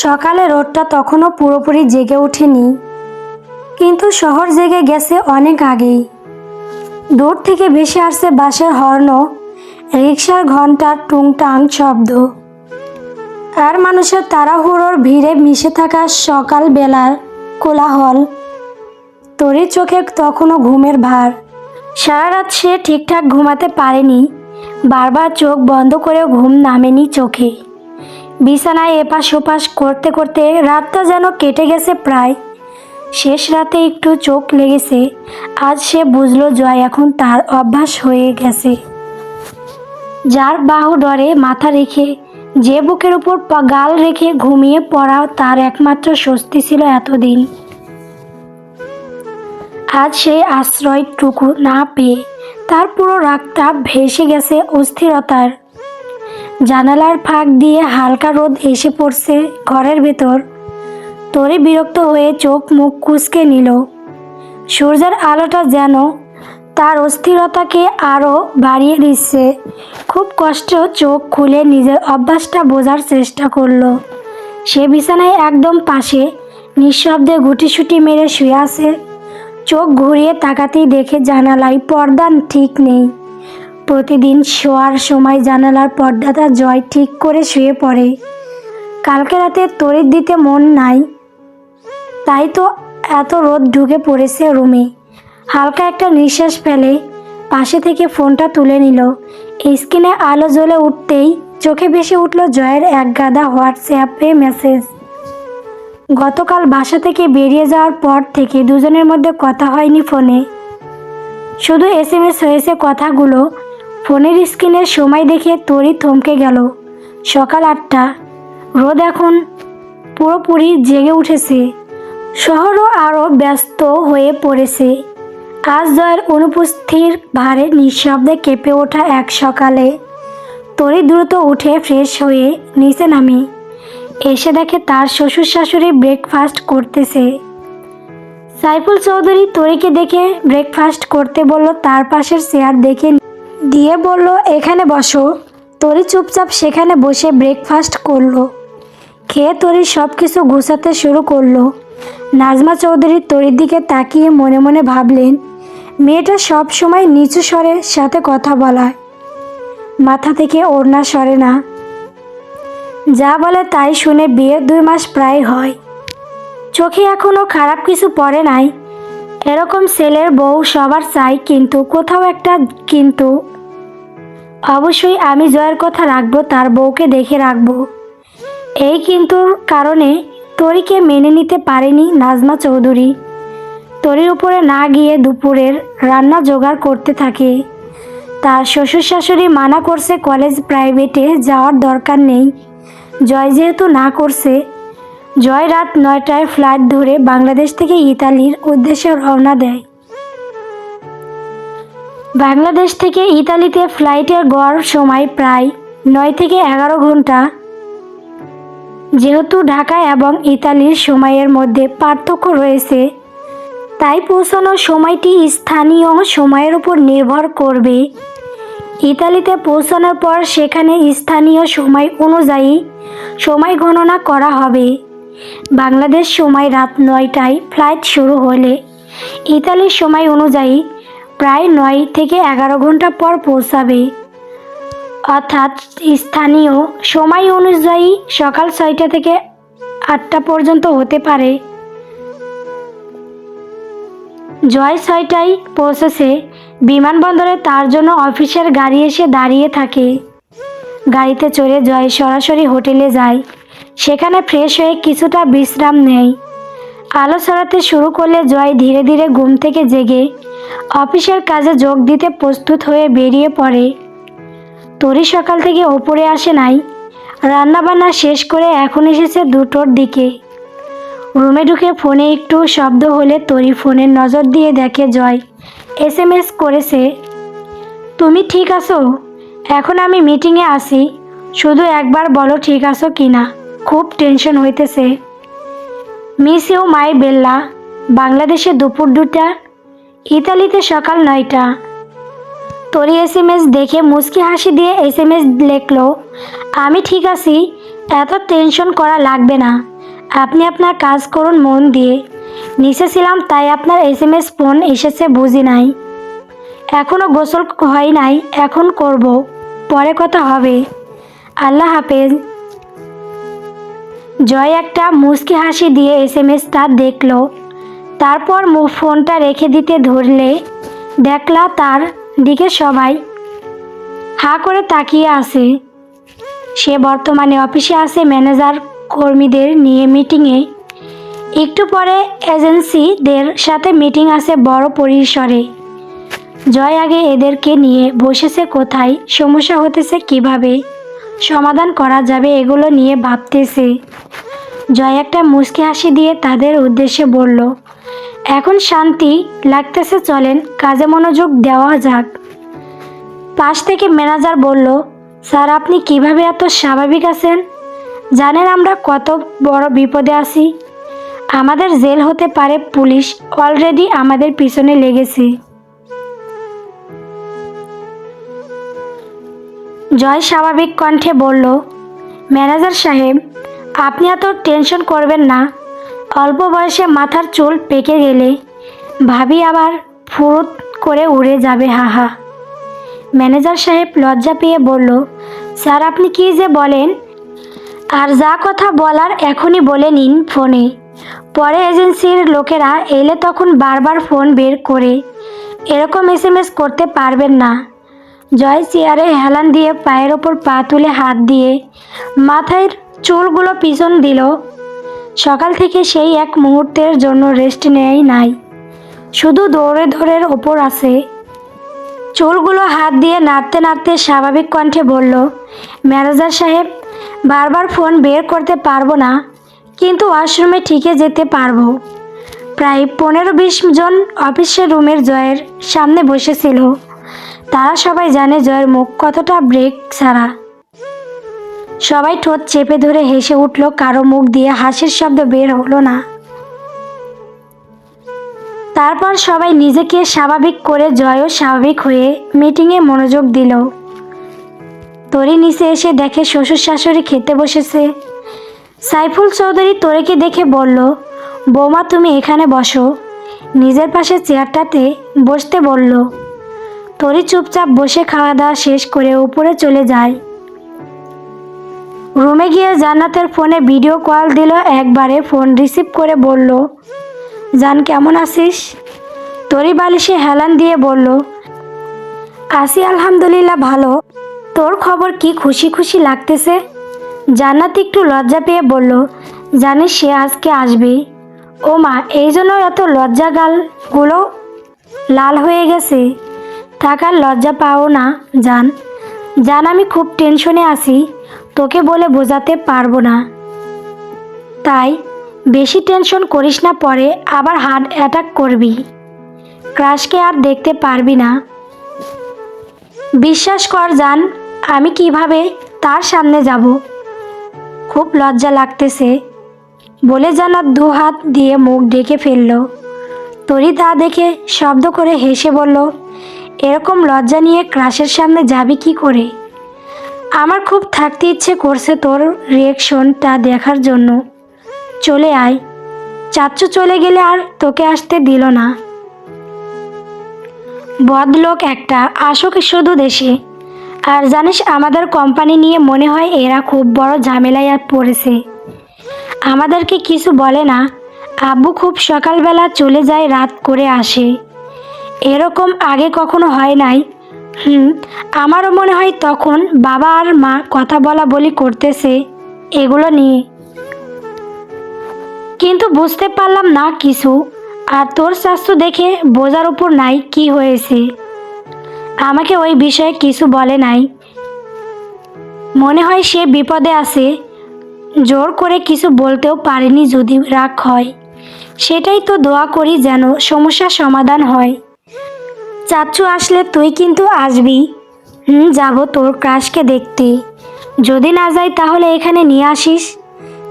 সকালে রোদটা তখনও পুরোপুরি জেগে ওঠেনি, কিন্তু শহর জেগে গেছে অনেক আগেই। দূর থেকে ভেসে আসছে বাসের হর্ন রিক্সার ঘণ্টার টুংটাং শব্দ। আর মানুষের তাড়াহুড়োর ভিড়ে মিশে থাকা সকালবেলার কোলাহল, তরি চোখে তখনও ঘুমের ভার। সারা রাত সে ঠিকঠাক ঘুমাতে পারেনি, বারবার চোখ বন্ধ করেও ঘুম নামেনি চোখে। বিছানায় এপাশ ওপাশ করতে করতে রাতটা যেন কেটে গেছে প্রায়। শেষ রাতে একটু চোখ লেগেছে। আজ সে বুঝলো জয় এখন তার অভ্যাস হয়ে গেছে। যার বাহু ডরে মাথা রেখে, যে বুকের উপর গাল রেখে ঘুমিয়ে পড়া তার একমাত্র স্বস্তি ছিল এতদিন। আজ সেই আশ্রয়টুকু না পেয়ে তার পুরো রাগটা ভেসে গেছে অস্থিরতার। জানালার ফাঁক দিয়ে হালকা রোদ এসে পড়ছে ঘরের ভেতর। তরি বিরক্ত হয়ে চোখ মুখ কুচকে নিল। সূর্যের আলোটা যেন তার অস্থিরতাকে আরও বাড়িয়ে দিচ্ছে। খুব কষ্ট চোখ খুলে নিজের অভ্যাসটা বোঝার চেষ্টা করল। সে বিছানায় একদম পাশে নিঃশব্দে গুটিসুটি মেরে শুয়ে আছে। চোখ ঘুরিয়ে তাকাতেই দেখে জানালায় পর্দা ঠিক নেই। প্রতিদিন শোয়ার সময় জানালার পর্দাটা জয় ঠিক করে শুয়ে পড়ে। কালকে রাতে তড়িৎ দিতে মন নাই, তাই তো এত রোদ ঢুকে পড়েছে রুমে। হালকা একটা নিঃশ্বাস ফেলে পাশে থেকে ফোনটা তুলে নিল। স্ক্রিনে আলো জ্বলে উঠতেই চোখে ভেসে উঠল জয়ের এক গাদা হোয়াটসঅ্যাপে মেসেজ। গতকাল বাসা থেকে বেরিয়ে যাওয়ার পর থেকে দুজনের মধ্যে কথা হয়নি ফোনে। শুধু এস এম এস হয়েছে কথাগুলো ফোনের স্ক্রিনের সময় দেখে তরি থমকে গেল। সকাল আটটা। রোদ এখন পুরোপুরি জেগে উঠেছে। শহরও আরও ব্যস্ত হয়ে পড়েছে। আজ জয়ের অনুপস্থির ভারে নিঃশব্দে কেঁপে ওঠা এক সকালে তরি দ্রুত উঠে ফ্রেশ হয়ে নিচে নামে। এসে দেখে তার শ্বশুর শাশুড়ি ব্রেকফাস্ট করতেছে। সাইফুল চৌধুরী তরিকে দেখে ব্রেকফাস্ট করতে বলল, তার পাশের চেয়ার দেখে দিয়ে বলল, এখানে বসো। তরি চুপচাপ সেখানে বসে ব্রেকফাস্ট করল। খেয়ে তরি সব কিছু গুছাতে শুরু করল। নাজমা চৌধুরী তরির দিকে তাকিয়ে মনে মনে ভাবলেন, মেয়েটা সব সময় নিচু স্বরের সাথে কথা বলায়। মাথা থেকে ওড়না সরে না। যা বলে তাই শুনে বিয়ে দুই মাস প্রায় হয়। চোখে এখনও খারাপ কিছু পড়ে নাই। এরকম ছেলের বউ সবার চাই, কিন্তু কোথাও একটা কিন্তু অবশ্যই আমি জয়ের কথা রাখব, তার বউকে দেখে রাখব। এই কিন্তুর কারণে তরিকে মেনে নিতে পারেনি নাজমা চৌধুরী। তরির উপরে না গিয়ে দুপুরের রান্না জোগাড় করতে থাকে। তার শ্বশুর শাশুড়ি মানা করছে কলেজ প্রাইভেটে যাওয়ার দরকার নেই। জয় যেহেতু না করছে জয় রাত নয়টায় ফ্লাইট ধরে বাংলাদেশ থেকে ইতালির উদ্দেশ্যে রওনা দেয়। বাংলাদেশ থেকে ইতালিতে ফ্লাইটের গড় সময় প্রায় নয় থেকে এগারো ঘণ্টা। যেহেতু ঢাকা এবং ইতালির সময়ের মধ্যে পার্থক্য রয়েছে, তাই পৌঁছানোর সময়টি স্থানীয় সময়ের উপর নির্ভর করবে। ইতালিতে পৌঁছানোর পর সেখানে স্থানীয় সময় অনুযায়ী সময় গণনা করা হবে। বাংলাদেশ সময় রাত নয়টায় ফ্লাইট শুরু হলে ইতালির সময় অনুযায়ী প্রায় নয় থেকে এগারো ঘণ্টা পর পৌঁছাবে। অর্থাৎ স্থানীয় সময় অনুযায়ী সকাল ছয়টা থেকে আটটা পর্যন্ত হতে পারে। জয় ছয়টায় পৌঁছেছে বিমানবন্দরে তার জন্য অফিসের গাড়ি এসে দাঁড়িয়ে থাকে। গাড়িতে চড়ে জয় সরাসরি হোটেলে যায়। সেখানে ফ্রেশ হয়ে কিছুটা বিশ্রাম নেয় আলো ছড়াতে শুরু করলে জয় ধীরে ধীরে ঘুম থেকে জেগে অফিসের কাজে যোগ দিতে প্রস্তুত হয়ে বেরিয়ে পড়ে। তরি সকাল থেকে ওপরে আসে নাই। রান্নাবান্না শেষ করে এখন এসেছে দুটোর দিকে। রুমে ঢুকে ফোনে একটু শব্দ হলে তরি ফোনের নজর দিয়ে দেখে জয় এস এম এস করেছে। তুমি ঠিক আছো? এখন আমি মিটিংয়ে আসি শুধু একবার বলো ঠিক আছো কি না খুব টেনশন হইতেছে। মিস ইউ মাই বেল্লা বাংলাদেশে দুপুর দুটা ইতালিতে সকাল নয়টা। তোরই এস এম এস দেখে মুচকি হাসি দিয়ে এস এম এস লিখলো, আমি ঠিক আছি, এত টেনশন করা লাগবে না। আপনি আপনার কাজ করুন মন দিয়ে। নিচে ছিলাম, তাই আপনার এস এম এস ফোন এসেছে বুঝি নাই। এখনও গোসল হয় নাই, এখন করব। পরে কথা হবে। আল্লাহ হাফেজ। জয় একটা মুচকি হাসি দিয়ে এস এম এসটা দেখল। তারপর ফোনটা রেখে দিতে ধরলে, দেখলা তার দিকে সবাই হা করে তাকিয়ে আছে। সে বর্তমানে অফিসে আছে ম্যানেজার কর্মীদের নিয়ে মিটিংয়ে। একটু পরে এজেন্সিদের সাথে মিটিং আছে বড় পরিসরে। জয় আগে এদেরকে নিয়ে বসেছে কোথায়, সমস্যা হতেছে কীভাবে? সমাধান করা যাবে এগুলো নিয়ে ভাবতেছে। জয় একটা মুচকি হাসি দিয়ে তাদের উদ্দেশ্যে বলল, এখন শান্তি লাগতেছে, চলেন কাজে মনোযোগ দেওয়া যাক। পাশ থেকে ম্যানেজার বলল, স্যার, আপনি কীভাবে এত স্বাভাবিক আছেন? জানেন আমরা কত বড় বিপদে আছি। আমাদের জেল হতে পারে পুলিশ অলরেডি আমাদের পিছনে লেগেছে। জয় স্বাভাবিক কণ্ঠে বলল, ম্যানেজার সাহেব, আপনি এত টেনশন করবেন না। অল্প বয়সে মাথার চুল পেকে গেলে ভাবি আবার ফুরুত করে উড়ে যাবে, হাহা। ম্যানেজার সাহেব লজ্জা পেয়ে বলল, স্যার, আপনি কি যে বলেন? আর যা কথা বলার এখনই বলে নিন ফোনে। পরে এজেন্সির লোকেরা এলে তখন বারবার ফোন বের করে। এরকম এস করতে পারবেন না। জয় চেয়ারে হেলান দিয়ে পায়ের ওপর পা তুলে হাত দিয়ে মাথায় চুলগুলো পিছন দিল। সকাল থেকে সেই এক মুহূর্তের জন্য রেস্ট নেয় নাই। শুধু দৌড়ে দৌড়ের ওপর আছে। চুলগুলো হাত দিয়ে নাড়তে নাড়তে স্বাভাবিক কণ্ঠে বলল, ম্যানেজার সাহেব, বারবার ফোন বের করতে পারব না, কিন্তু ওয়াশরুমে ঠিকে যেতে পারব। প্রায় পনেরো বিশ জন অফিসের রুমের জয়ের সামনে বসেছিল। তারা সবাই জানে জয়ের মুখ কতটা ব্রেক ছাড়া। সবাই ঠোঁট চেপে ধরে হেসে উঠল, কারও মুখ দিয়ে হাসির শব্দ বের হলো না। তারপর সবাই নিজেকে স্বাভাবিক করে জয়ও স্বাভাবিক হয়ে মিটিংয়ে মনোযোগ দিল। তরি নিচে এসে দেখে শ্বশুর শাশুড়ি খেতে বসেছে। সাইফুল চৌধুরী তোরেকে দেখে বলল, বৌমা, তুমি এখানে বসো। নিজের পাশে চেয়ারটাতে বসতে বলল তরি চুপচাপ বসে খাওয়া দাওয়া শেষ করে উপরে চলে যায়। রুমে গিয়ে জান্নাতের ফোনে ভিডিও কল দিল, একবারে ফোন রিসিভ করে বলল, জান, কেমন আছিস? তরি বালিশে হেলান দিয়ে বলল, আসি, আলহামদুলিল্লাহ, ভালো। তোর খবর কি খুশি খুশি লাগতেছে? জান্নাত একটু লজ্জা পেয়ে বলল, জানিস, সে আজকে আসবে। ও মা এই জন্য এত লজ্জা গালগুলো লাল হয়ে গেছে। থাকার লজ্জা পাও না, জান। জান, আমি খুব টেনশনে আছি। তোকে বলে বোঝাতে পারব না। তাই বেশি টেনশন করিস না, পরে আবার হার্ট অ্যাটাক করবি। ক্রাশকে আর দেখতে পারবি না। বিশ্বাস কর, জান, আমি কীভাবে তার সামনে যাব। খুব লজ্জা লাগতেছে। বলে জানার দু হাত দিয়ে মুখ ডেকে ফেলল। তরি তা দেখে শব্দ করে হেসে বলল এরকম লজ্জা নিয়ে ক্রাশের সামনে যাবি কি করে? আমার খুব থাকতে ইচ্ছে করছে তোর রিয়েকশনটা দেখার জন্য। চলে আয়। চাচ্চু চলে গেলে আর তোকে আসতে দিল না। বদলোক একটা, আসুক শুধু দেশে। আর জানিস আমাদের কোম্পানি নিয়ে মনে হয় এরা খুব বড় ঝামেলায় পড়েছে। আমাদেরকে কিছু বলে না। আব্বু খুব সকালবেলা চলে যায় রাত করে আসে। এরকম আগে কখনো হয় নাই। হুম, আমারও মনে হয় তখন বাবা আর মা কথা বলা বলি করতেছে এগুলো নিয়ে। কিন্তু বুঝতে পারলাম না কিছু, আর তোর স্বাস্থ্য দেখে বোঝার উপর নাই কি হয়েছে। আমাকে ওই বিষয়ে কিছু বলে নাই। মনে হয় সে বিপদে আছে, জোর করে কিছু বলতেও পারেনি যদি রাগ হয়। সেটাই তো দোয়া করি যেন সমস্যার সমাধান হয়। চাচ্চু আসলে তুই কিন্তু আসবি। হুম, যাব তোর ক্রাশকে দেখতে। যদি না যাই তাহলে এখানে নিয়ে আসিস।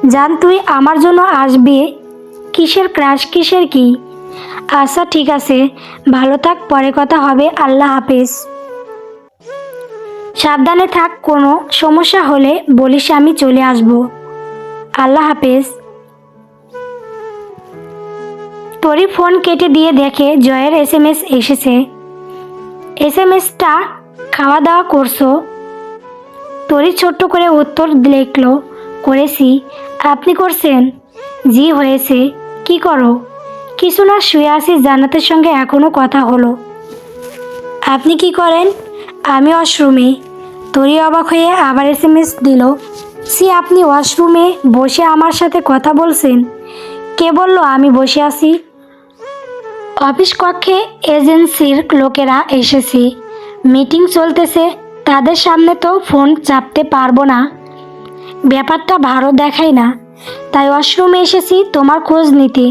জান তুই আমার জন্য আসবি। কিসের ক্রাশ, কিসের কি? আচ্ছা ঠিক আছে। ভালো থাক, পরে কথা হবে। আল্লাহ হাফেজ। সাবধানে থাক, কোনো সমস্যা হলে বলিস আমি চলে আসব। আল্লাহ হাফেজ। তোরই ফোন কেটে দিয়ে দেখে, জয়ের এস এম এস এসেছে। এস এম এসটা খাওয়া দাওয়া করছ? তরি ছোট্ট করে উত্তর লিখলো, করেছি। আপনি করছেন? জি, হয়েছে। কি করো? কিছু না শুয়ে আছি, জান্নাতের সঙ্গে এখনও কথা হলো। আপনি কি করেন? আমি ওয়াশরুমে। তরি অবাক হয়ে আবার এস এম এস দিল সি আপনি ওয়াশরুমে বসে আমার সাথে কথা বলছেন? কে বলল আমি বসে আছি? অফিস কক্ষে এজেন্সির লোকেরা এসেছে। মিটিং চলতেছে, তাদের সামনে তো ফোন চাপতে পারব না। ব্যাপারটা ভালো দেখাই না, তাই ওয়াশরুমে এসেছি তোমার খোঁজ নিতে।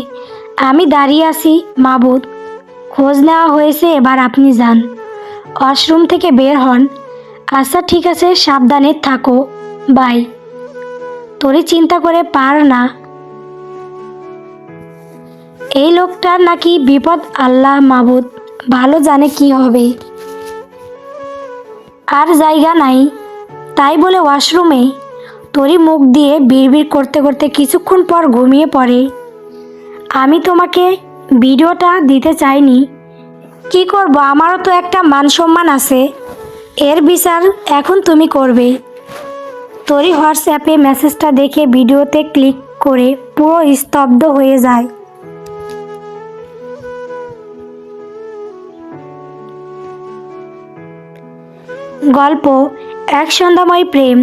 আমি দাঁড়িয়ে আছি মাবুদ। খোঁজ নেওয়া হয়েছে, এবার আপনি যান। ওয়াশরুম থেকে বের হন। আচ্ছা ঠিক আছে, সাবধানে থাকো। বাই। তোরই চিন্তা করে পার না। এই লোকটার নাকি বিপদ আল্লাহ মাবুদ, ভালো জানে কি হবে। আর জায়গা নাই, তাই বলে ওয়াশরুমে তরি মুখ দিয়ে বিড়বিড় করতে করতে কিছুক্ষণ পর ঘুমিয়ে পড়ে। আমি তোমাকে ভিডিওটা দিতে চাইনি, কি করব? আমারও তো একটা মান সম্মান আছে। এর বিচার এখন তুমি করবে। তরি হোয়াটসঅ্যাপে মেসেজটা দেখে ভিডিওতে ক্লিক করে পুরো স্তব্ধ হয়ে যায়। গল্প এক সন্ধ্যাময় প্রেম।